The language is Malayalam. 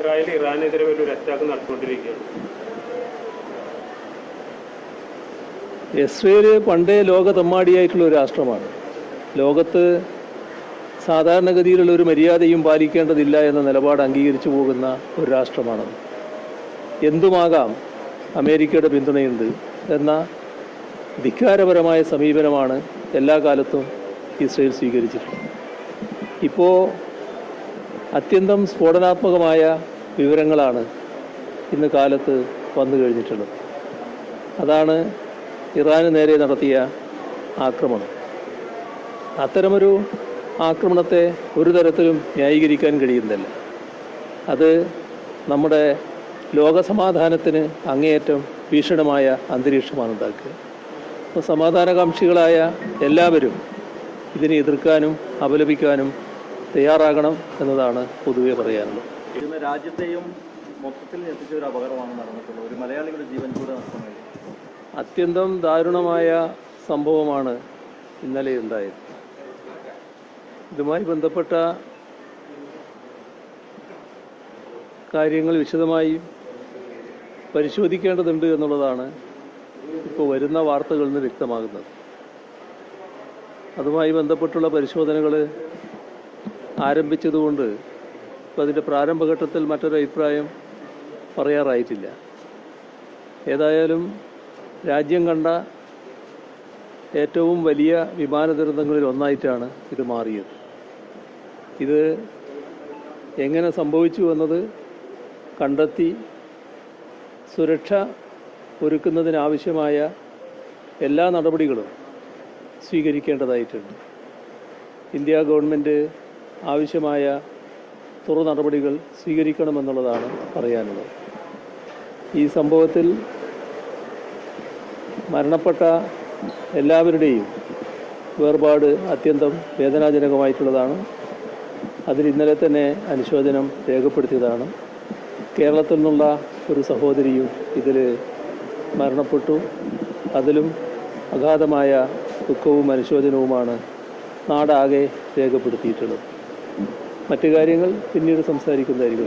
ഇസ്രായേൽ ഇറാനെതിരെ വലിയൊരു അറ്റാക്ക് നടത്തിക്കൊണ്ടിരിക്കുകയാണ്. ഇസ്രയേൽ പണ്ടേ ലോക തെമ്മാടിയായിട്ടുള്ള ഒരു രാഷ്ട്രമാണ്. ലോകത്ത് സാധാരണഗതിയിലുള്ള ഒരു മര്യാദയും പാലിക്കേണ്ടതില്ല എന്ന നിലപാട് അംഗീകരിച്ചു പോകുന്ന ഒരു രാഷ്ട്രമാണത്. എന്തുമാകാം അമേരിക്കയുടെ പിന്തുണയുണ്ട് എന്ന ധിക്കാരപരമായ സമീപനമാണ് എല്ലാ കാലത്തും ഇസ്രയേൽ സ്വീകരിച്ചിട്ടുള്ളത്. ഇപ്പോൾ അത്യന്തം സ്ഫോടനാത്മകമായ വിവരങ്ങളാണ് ഇന്ന് കാലത്ത് വന്നു കഴിഞ്ഞിട്ടുള്ളത്. അതാണ് ഇറാന് നേരെ നടത്തിയ ആക്രമണം. അത്തരമൊരു ആക്രമണത്തെ ഒരു തരത്തിലും ന്യായീകരിക്കാൻ കഴിയുന്നില്ല. അത് നമ്മുടെ ലോകസമാധാനത്തിന് അങ്ങേയറ്റം ഭീഷണമായ അന്തരീക്ഷമാണ് ഉണ്ടാക്കുക. അപ്പോൾ സമാധാനകാംക്ഷികളായ എല്ലാവരും ഇതിനെ എതിർക്കാനും അപലപിക്കാനും തയ്യാറാകണം എന്നതാണ് പൊതുവെ പറയാനുള്ളത്. ഇന്ന് രാജ്യത്തെയും മൊത്തത്തിൽ എത്തിച്ച ഒരു അപകടമാണ് നടന്നിട്ടുള്ളത്. ഒരു മലയാളികളുടെ ജീവൻ കൂടെ നഷ്ടമായി. അത്യന്തം ദാരുണമായ സംഭവമാണ് ഇന്നലെ ഉണ്ടായത്. ഇതുമായി ബന്ധപ്പെട്ട കാര്യങ്ങൾ വിശദമായി പരിശോധിക്കേണ്ടതുണ്ട് എന്നുള്ളതാണ് ഇപ്പോൾ വരുന്ന വാർത്തകളിൽ നിന്ന് വ്യക്തമാകുന്നത്. അതുമായി ബന്ധപ്പെട്ടുള്ള പരിശോധനകൾ ആരംഭിച്ചതുകൊണ്ട് ഇപ്പോൾ അതിന്റെ പ്രാരംഭഘട്ടത്തിൽ മറ്റൊരു അഭിപ്രായം പറയാറായിട്ടില്ല. ഏതായാലും രാജ്യം കണ്ട ഏറ്റവും വലിയ വിമാന ദുരന്തങ്ങളിൽ ഒന്നായിട്ടാണ് ഇത് മാറിയത്. ഇത് എങ്ങനെ സംഭവിച്ചു എന്നത് കണ്ടെത്തി സുരക്ഷ ഒരുക്കുന്നതിനാവശ്യമായ എല്ലാ നടപടികളും സ്വീകരിക്കേണ്ടതായിട്ടുണ്ട്. ഇന്ത്യ ഗവൺമെന്റ് ആവശ്യമായ തുറ നടപടികൾ സ്വീകരിക്കണമെന്നുള്ളതാണ് പറയാനുള്ളത്. ഈ സംഭവത്തിൽ മരണപ്പെട്ട എല്ലാവരുടെയും വേർപാട് അത്യന്തം വേദനാജനകമായിട്ടുള്ളതാണ്. അതിൽ ഇന്നലെ തന്നെ അനുശോചനം രേഖപ്പെടുത്തിയതാണ്. കേരളത്തിൽ നിന്നുള്ള ഒരു സഹോദരിയും ഇതിൽ മരണപ്പെട്ടു. അതിലും അഗാധമായ ദുഃഖവും അനുശോചനവുമാണ് നാടാകെ രേഖപ്പെടുത്തിയിട്ടുള്ളത്. മറ്റു കാര്യങ്ങൾ പിന്നീട് സംസാരിക്കുന്നതായിരിക്കും.